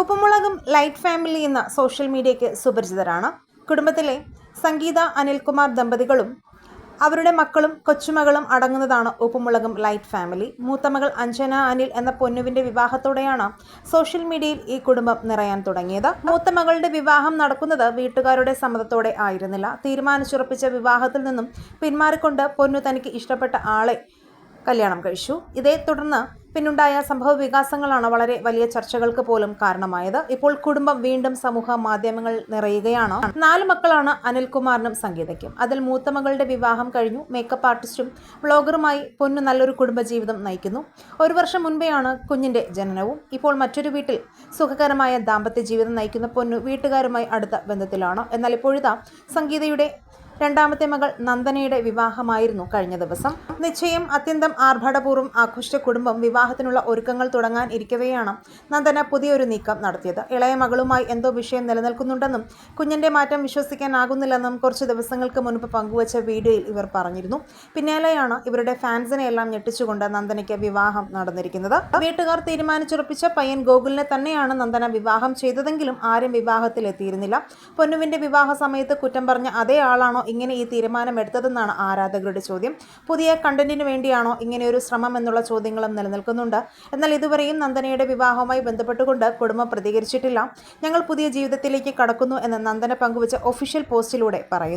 ഉപ്പുമുളകും light family എന്ന social മീഡിയയ്ക്ക് സുപരിചിതരാണ്. കുടുംബത്തിലെ സംഗീത അനിൽകുമാർ ദമ്പതികളും അവരുടെ മക്കളും കൊച്ചുമകളും അടങ്ങുന്നതാണ് ഉപ്പുമുളകും ലൈറ്റ് ഫാമിലി. മൂത്തമകൾ അഞ്ജന അനിൽ എന്ന പൊന്നുവിന്റെ വിവാഹത്തോടെയാണ് സോഷ്യൽ മീഡിയയിൽ ഈ കുടുംബം നിറയാൻ തുടങ്ങിയത്. മൂത്തമകളുടെ വിവാഹം നടക്കുന്നത് വീട്ടുകാരുടെ സമ്മതത്തോടെ ആയിരുന്നില്ല. തീരുമാനിച്ചുറപ്പിച്ച വിവാഹത്തിൽ നിന്നും പിന്മാറിക്കൊണ്ട് പൊന്നു തനിക്ക് ഇഷ്ടപ്പെട്ട ആളെ കല്യാണം കഴിച്ചു. ഇതേ തുടർന്ന് പിന്നുണ്ടായ സംഭവ വികാസങ്ങളാണ് വളരെ വലിയ ചർച്ചകൾക്ക് പോലും കാരണമായത്. ഇപ്പോൾ കുടുംബം വീണ്ടും സമൂഹ മാധ്യമങ്ങൾ നിറയുകയാണ്. നാല് മക്കളാണ് അനിൽകുമാറിനും സംഗീതയ്ക്കും. അതിൽ മൂത്ത മകളുടെ വിവാഹം കഴിഞ്ഞു. മേക്കപ്പ് ആർട്ടിസ്റ്റും വ്ളോഗറുമായി പൊന്നു നല്ലൊരു കുടുംബജീവിതം നയിക്കുന്നു. ഒരു വർഷം മുൻപെയാണ് കുഞ്ഞിന്റെ ജനനവും. ഇപ്പോൾ മറ്റൊരു വീട്ടിൽ സുഖകരമായ ദാമ്പത്യ ജീവിതം നയിക്കുന്ന പൊന്നു വീട്ടുകാരുമായി അടുത്ത ബന്ധത്തിലാണ്. എന്നാൽ ഇപ്പോഴിതാ സംഗീതയുടെ രണ്ടാമത്തെ മകൾ നന്ദനയുടെ വിവാഹമായിരുന്നു കഴിഞ്ഞ ദിവസം. നിശ്ചയം അത്യന്തം ആർഭാടപൂർവം ആഘോഷിച്ച കുടുംബം വിവാഹത്തിനുള്ള ഒരുക്കങ്ങൾ തുടങ്ങാൻ ഇരിക്കവെയാണ് നന്ദന പുതിയൊരു നീക്കം നടത്തിയത്. ഇളയ മകളുമായി എന്തോ വിഷയം നിലനിൽക്കുന്നുണ്ടെന്നും കുഞ്ഞിന്റെ മാറ്റം വിശ്വസിക്കാനാകുന്നില്ലെന്നും കുറച്ച് ദിവസങ്ങൾക്ക് മുൻപ് പങ്കുവച്ച വീഡിയോയിൽ ഇവർ പറഞ്ഞിരുന്നു. പിന്നാലെയാണ് ഇവരുടെ ഫാൻസിനെ എല്ലാം ഞെട്ടിച്ചുകൊണ്ട് നന്ദനയ്ക്ക് വിവാഹം നടന്നിരിക്കുന്നത്. വീട്ടുകാർ തീരുമാനിച്ചുറപ്പിച്ച പയ്യൻ ഗോകുലിനെ തന്നെയാണ് നന്ദന വിവാഹം ചെയ്തതെങ്കിലും ആരും വിവാഹത്തിൽ എത്തിയിരുന്നില്ല പൊന്നുവിന്റെ വിവാഹ സമയത്ത് കുറ്റം പറഞ്ഞ അതേ ആളാണോ ഇങ്ങനെ ഈ തീരുമാനം എടുത്തതെന്നാണ് ആരാധകരുടെ ചോദ്യം. പുതിയ കണ്ടന്റിന് വേണ്ടിയാണോ ഇങ്ങനെയൊരു ശ്രമം എന്നുള്ള ചോദ്യങ്ങളും നിലനിൽക്കുന്നുണ്ട്. എന്നാൽ ഇതുവരെയും നന്ദനയുടെ വിവാഹവുമായി ബന്ധപ്പെട്ടുകൊണ്ട് കുടുംബം പ്രതികരിച്ചിട്ടില്ല. ഞങ്ങൾ പുതിയ ജീവിതത്തിലേക്ക് കടക്കുന്നു എന്ന് നന്ദന പങ്കുവച്ച ഒഫീഷ്യൽ പോസ്റ്റിലൂടെ പറയുന്നു.